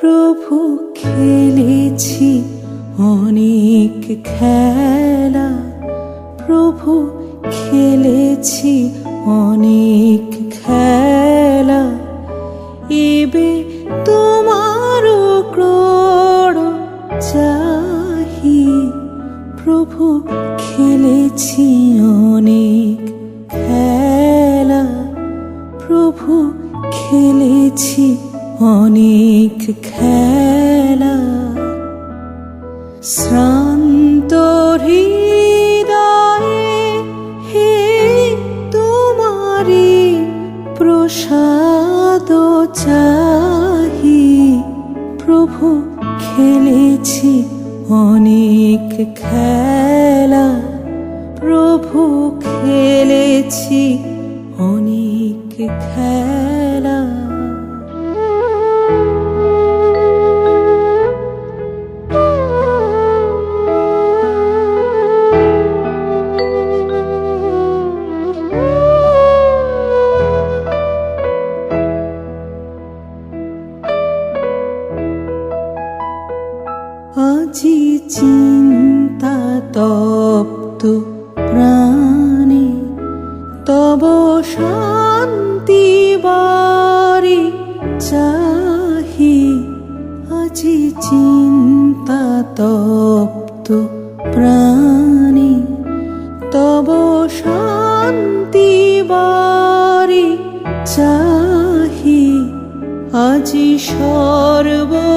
প্রভু খেলেছি অনেক খেলা। প্রভু খেলেছি অনেক খেলা। এবে তোমার ক্রোড় চাহি। প্রভু খেলেছি অনেক খেলা। প্রভু খেলেছি অনেক খেলা, শ্রান্ত হে তোমারি প্রসাদ চাহি। প্রভু, খেলেছি অনেক খেলা, প্রভু, খেলেছি অনেক খেলা। আজি চিন্তা তপ্ত প্রাণে, তব শান্তি বারি চাহি। আজি চিন্তা তপ্ত প্রাণে, তব শান্তি বারি চাহি। আজি সর্ববিত্ত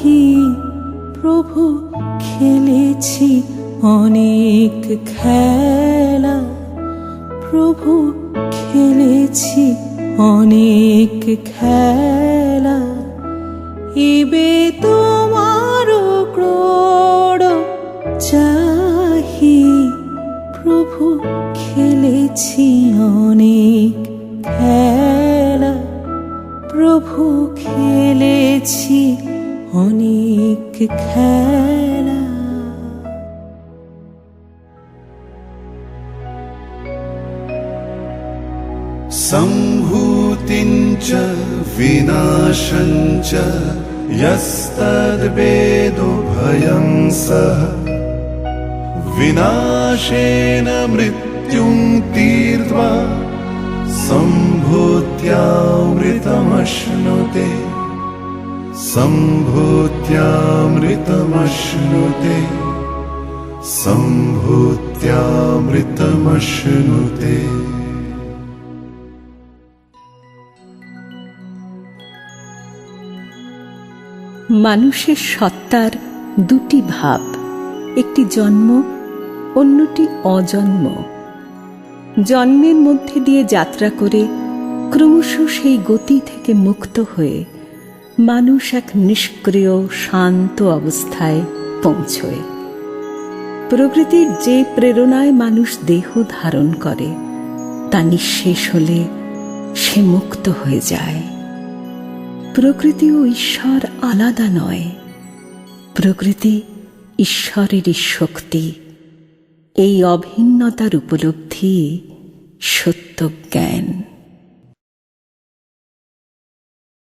চাহি প্রভু খেলেছি অনেক খেলা। প্রভু খেলেছি অনেক খেলা। এবে তোমার ক্রোড় চাহি। প্রভু খেলেছি অনেক খেলা। প্রভু খেলেছি অনেক খেলা सम्भूतिम् च विनाशम् च यस्तद्वेदो भयम् सः विनाशेन मृत्युम् तीर्त्वा सम्भूत्यामृतमश्नुते सम्भूत्यामृतमश्नुते सम्भूत्यामृतमश्नुते মানুষের সত্তার দুটি ভাব একটি জন্ম অন্যটি অজন্ম জন্মের মধ্যে দিয়ে যাত্রা করে ক্রমশ সেই গতি থেকে মুক্ত হয়ে মানুষ এক নিষ্ক্রিয়, শান্ত অবস্থায় পৌঁছয়। প্রকৃতির যে প্রেরণায় মানুষ দেহ ধারণ করে, তা নিঃশেষ হলে সে মুক্ত হয়ে যায়। প্রকৃতি ও ঈশ্বর আলাদা নয়। প্রকৃতি ঈশ্বরেরই শক্তি। এই অভিন্নতার উপলব্ধি সত্য জ্ঞান।